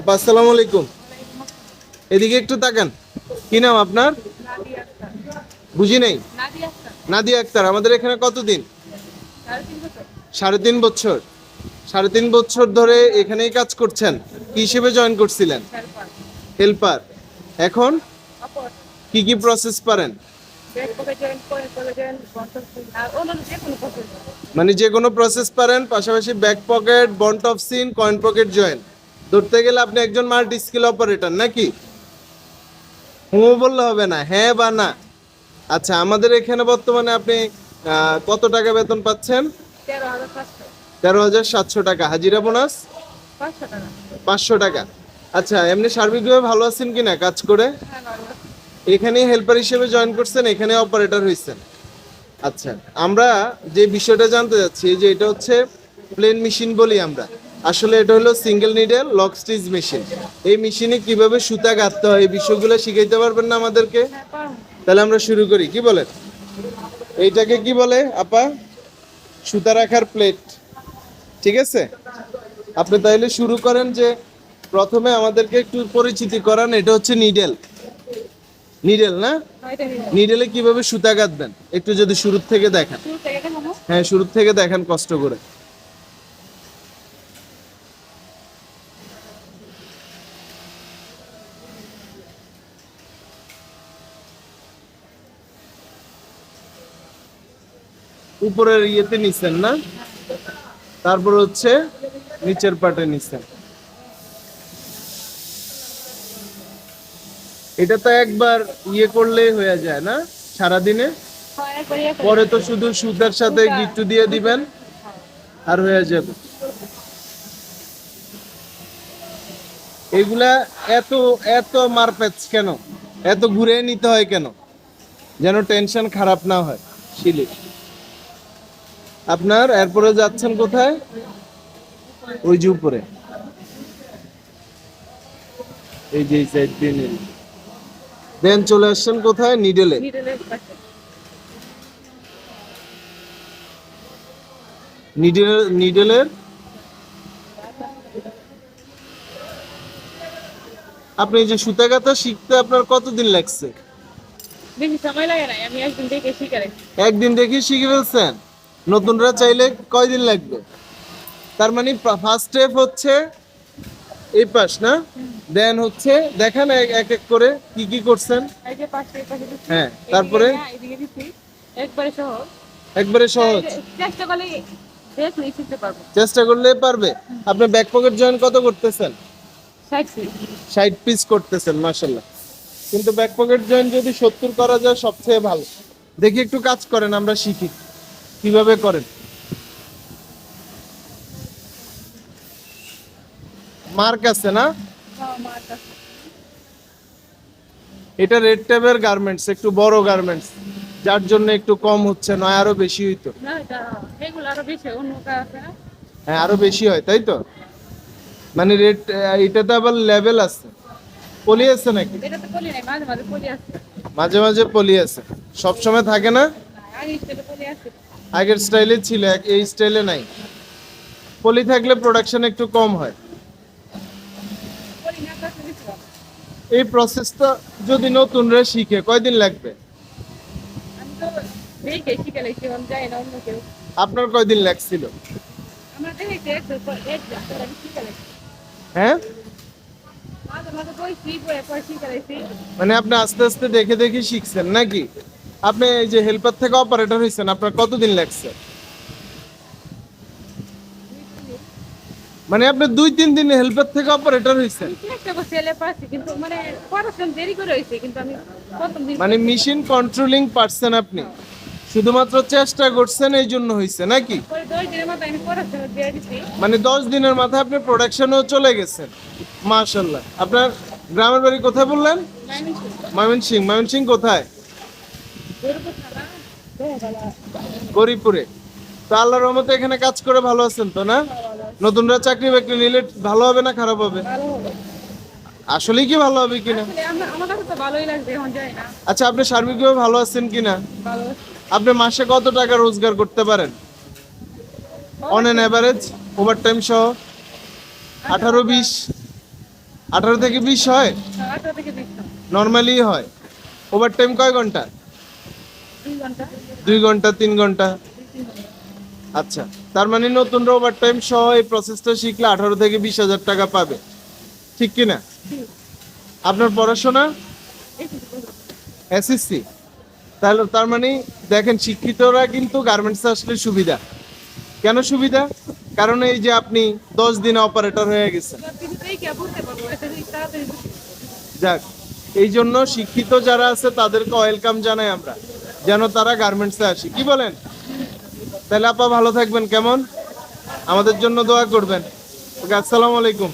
আপা, আসসালামু আলাইকুম। এদিকে একটু তাকান। কি নাম আপনার? বুঝি নেই? নাদিয়া আক্তার। আমাদের এখানে কতদিন? সাড়ে তিন বছর। সাড়ে তিন বছর ধরে এখানেই কাজ করছেন। কি হিসেবে জয়েন করছিলেন? হেল্পার। এখন? কি কি প্রসেস পারেন? মানে যে কোনো প্রসেস পারেন, পাশাপাশি ব্যাক পকেট বন্ট অফ সিন কয়েন পকেট জয়েন ধরতে গেলে আপনি একজন মাল্টি স্কিল অপারেটর নাকি? হুঁ বললে হবে না হ্যাঁ বা না? আচ্ছা আমাদের এখানে বর্তমানে আপনি কত টাকা বেতন পাচ্ছেন? তেরো হাজার সাতশো টাকা। হাজিরা বোনাস? পাঁচশো টাকা। আচ্ছা এমনি সার্বিকভাবে ভালো আছেন কিনা কাজ করে? এখানেই হেল্পার হিসেবে জয়েন করছেন এখানে অপারেটর হয়েছেন আচ্ছা আমরা যে বিষয়টা জানতে যাচ্ছি, যে এটা হচ্ছে প্লেন মেশিন বলি আমরা। আসলে এটা হলো single needle lock stitch machine এই মেশিনে কীভাবে সুতা গাঁথতে হয় এই বিষয়গুলো শিখাইতে পারবেন না আমাদেরকে? তাহলে আমরা শুরু করি কি বলেন? এইটাকে কি বলে আপা? সুতা রাখার প্লেট ঠিক আছে? আপনি তাইলে শুরু করেন যে প্রথমে আমাদেরকে একটু পরিচিতি করান এটা হচ্ছে নিডেল নিডেল না? নিডেলে কীভাবে সুতা গাঁথবেন? একটু যদি শুরুর থেকে দেখেন। শুরু থেকে দেখাবো হ্যাঁ শুরুর থেকে দেখেন কষ্ট করে। উপরের ইয়েতে নিছেন না, তারপর হচ্ছে নিচের পাটে নিছেন। এটা তো একবার ইয়ে করলেই হয়ে যায় না, সারাদিনে? পরে তো শুধু সুতার সাথে গিট্টু দিয়ে দিবেন, আর হয়ে যাবে। এগুলা এত এত মারপ্যাচ কেন? এত ঘুরে নিতে হয় কেন? যেন টেনশন খারাপ না হয়, শিলি। আপনার এরপরে যাচ্ছেন কোথায়? ওই যে উপরে। এই যে সাইড দিয়ে নিন। দেন চলে আসছেন কোথায়? নিডেলে। নিডলের নিডেল নিডেলের? আপনি যে সুতা কাটা শিখতে আপনার কতদিন লাগছে? বেশি সময় লাগে না আমি একদিন দেখে শিখে একদিন দেখি শিখে ফেলছেন? নতুনরা চাইলে কয়দিন লাগবে? তার মানে ফার্স্ট স্টেপ হচ্ছে এই পাশ না? দেন হচ্ছে দেখেন এক- এক করে কি কি করছেন? এই যে পাশে পাশে দিচ্ছি। হ্যাঁ, তারপরে? একবারে সহজ। একবারে সহজ। চেষ্টা করলে চেষ্টা করলে পারবে। আপনি ব্যাক পকেট জয়েন কত করতেছেন? ষাট পিস করতেছেন মাসাল্লাহ কিন্তু ব্যাক পকেট জয়েন যদি সত্তর করা যায় সবচেয়ে ভালো। দেখি একটু কাজ করেন আমরা শিখি। কীভাবে করেন? মার্ক আছে না? এটা রেড ট্যাবের গার্মেন্টস একটু বড় গার্মেন্টস। যার জন্য একটু কম হচ্ছে নয় আরও বেশি হইতো। এটা হ্যাঁ আরও বেশি হয় তাই তো? মানে রেড এটাতে আবার লেভেল আছে। পলি আছে নাকি? এটা তো মাঝে মাঝে পলি আসছে মাঝে মাঝে পলি আছে। সব সময় থাকে না? আগের স্টাইলে ছিল এই স্টাইলে নাই। পলি থাকলে প্রোডাকশন একটু কম হয়। এই প্রসেসটা যদি নতুনরা শিখে, কয়দিন লাগবে? আপনার কয়দিন লাগছিল? হ্যাঁ? মানে আপনি আস্তে আস্তে দেখে দেখে শিখছেন নাকি? আপনি এই যে হেল্পার থেকে অপারেটর হয়েছেন আপনার কতদিন লাগছে? মানে আপনি দুই তিন দিন হেল্পার থেকে অপারেটর কিন্তু মানে মানে মেশিন কন্ট্রোলিং পারছেন আপনি। শুধুমাত্র চেষ্টা করছেন এই জন্য হয়েছে নাকি? মানে দশ দিনের মাথায় আপনি প্রোডাকশনও চলে গেছেন মাশাল্লাহ আপনার গ্রামের বাড়ি কোথায় বললেন? ময়মনসিং ময়মনসিং কোথায়? গরিবপুরে। তো আল্লাহর রহমতে এখানে কাজ করে ভালো আছেন তো না? নতুনরা চাকরি বাকরি নিলে ভালো হবে না খারাপ হবে? আসলেই কি ভালো হবে কিনা? আচ্ছা আপনি সার্বিকভাবে ভালো আছেন কিনা? আপনি মাসে কত টাকা রোজগার করতে পারেন? On an average over time সহ? আঠারো বিশ? আঠারো থেকে বিশ হয়। নর্মালি হয়। ওভার টাইম কয় ঘণ্টা? দুই ঘণ্টা। তিন ঘণ্টা। আচ্ছা তার মানে নতুন ওভার টাইম সহ এই প্রসেসটা শিখলে আঠারো থেকে বিশ হাজার টাকা পাবে। ঠিক কিনা। আপনার পড়াশোনা। এসএসসি তাহলে তার মানে দেখেন শিক্ষিতরা কিন্তু গার্মেন্টসে আসলে সুবিধা। কেন সুবিধা? কারণ এই যে আপনি দশ দিনে অপারেটর হয়ে গেছেন। যাক এই জন্য শিক্ষিত যারা আছে তাদেরকে ওয়েলকাম জানাই আমরা। যেন তারা গার্মেন্টসে আসে। কি বলেন? তাহলে আপা ভালো থাকবেন, কেমন? আমাদের জন্য দোয়া করবেন। ওকে, আসসালামু আলাইকুম।